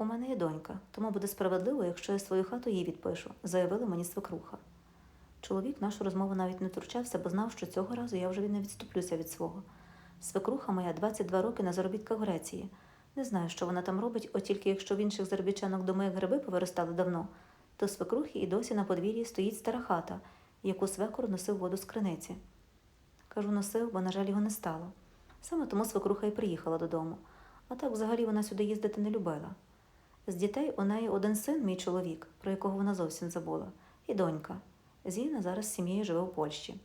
У мене є донька, тому буде справедливо, якщо я свою хату їй відпишу, заявила мені свекруха. Чоловік нашу розмову навіть не втручався, бо знав, що цього разу я вже не відступлюся від свого. Свекруха моя 22 роки на заробітках Греції. Не знаю, що вона там робить, от тільки якщо в інших заробітчанок доми як гриби повиростали давно, то свекрухи і досі на подвір'ї стоїть стара хата, яку свекор носив воду з криниці. Кажу, носив, бо, на жаль, його не стало. Саме тому свекруха і приїхала додому. А так взагалі вона сюди їздити не любила. З дітей у неї один син, мій чоловік, про якого вона зовсім забула, і донька. Зіна зараз з сім'єю живе у Польщі.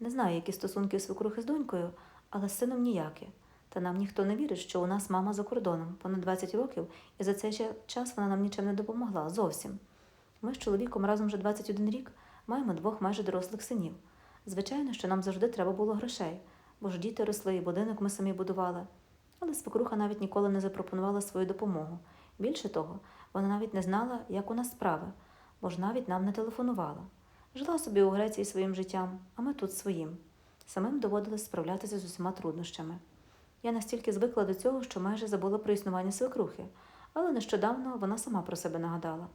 Не знаю, які стосунки у свекрухи з донькою, але з сином ніякі. Та нам ніхто не вірить, що у нас мама за кордоном понад 20 років, і за цей ча- час вона нам нічим не допомогла зовсім. Ми з чоловіком разом вже 21 рік маємо двох майже дорослих синів. Звичайно, що нам завжди треба було грошей, бо ж діти росли, і будинок ми самі будували. Але свекруха навіть ніколи не запропонувала свою допомогу. Більше того, вона навіть не знала, як у нас справи, бо ж навіть нам не телефонувала. Жила собі у Греції своїм життям, а ми тут своїм. Самим доводилось справлятися з усіма труднощами. Я настільки звикла до цього, що майже забула про існування свекрухи, але нещодавно вона сама про себе нагадала.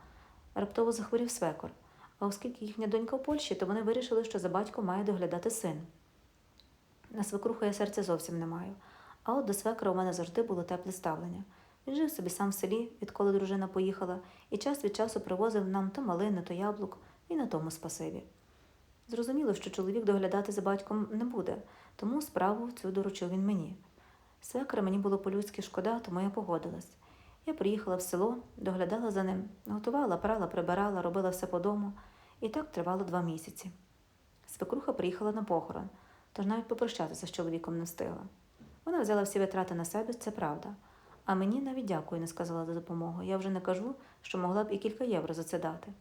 Раптово захворів свекор, а оскільки їхня донька в Польщі, то вони вирішили, що за батьком має доглядати син. На свекруху я серця зовсім не маю, а от до свекра у мене завжди було тепле ставлення. Він жив собі сам в селі, відколи дружина поїхала, і час від часу привозив нам то малини, то яблук, і на тому спасибі. Зрозуміло, що чоловік доглядати за батьком не буде, тому справу цю доручив він мені. Свекра мені було по-людськи шкода, тому я погодилась. Я приїхала в село, доглядала за ним, готувала, прала, прибирала, робила все по дому, і так тривало два місяці. Свекруха приїхала на похорон, тож навіть попрощатися з чоловіком не встигла. Вона взяла всі витрати на себе, це правда. А мені навіть дякую не сказала за допомогу. Я вже не кажу, що могла б і кілька євро за це дати.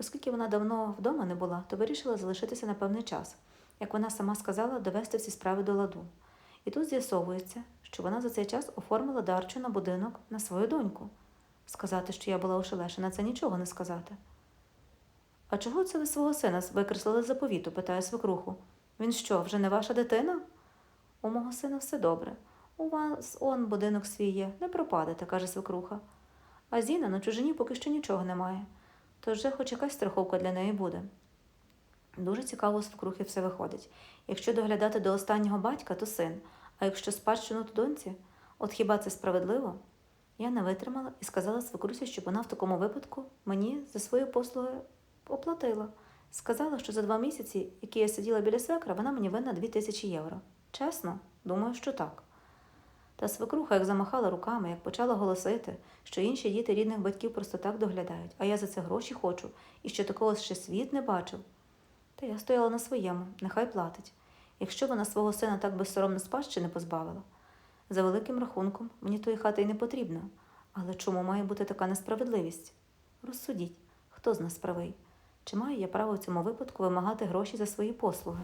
Оскільки вона давно вдома не була, то вирішила залишитися на певний час, як вона сама сказала, довести всі справи до ладу. І тут з'ясовується, що вона за цей час оформила дарчу на будинок на свою доньку. Сказати, що я була ошелешена, це нічого не сказати. А чого це ви свого сина викреслили з заповіту? питає свекруху. Він що, вже не ваша дитина? У мого сина все добре. У вас он будинок свій є, не пропадете, каже свекруха. А Зіна на чужині поки що нічого немає. Тож вже хоч якась страховка для неї буде. Дуже цікаво свекрухи все виходить. Якщо доглядати до останнього батька, то син, а якщо спадщину, то доньці. От хіба це справедливо? Я не витримала і сказала свекрусі, щоб вона в такому випадку мені за свої послуги оплатила. Сказала, що за два місяці, які я сиділа біля свекра, вона мені винна дві тисячі євро. Чесно, думаю, що так. Та свекруха як замахала руками, як почала голосити, що інші діти рідних батьків просто так доглядають, а я за це гроші хочу, і що такого ще світ не бачив. Та я стояла на своєму, нехай платить. Якщо вона свого сина так безсоромно спадщини позбавила. За великим рахунком, мені тої хати й не потрібно. Але чому має бути така несправедливість? Розсудіть, хто з нас правий? Чи маю я право в цьому випадку вимагати гроші за свої послуги?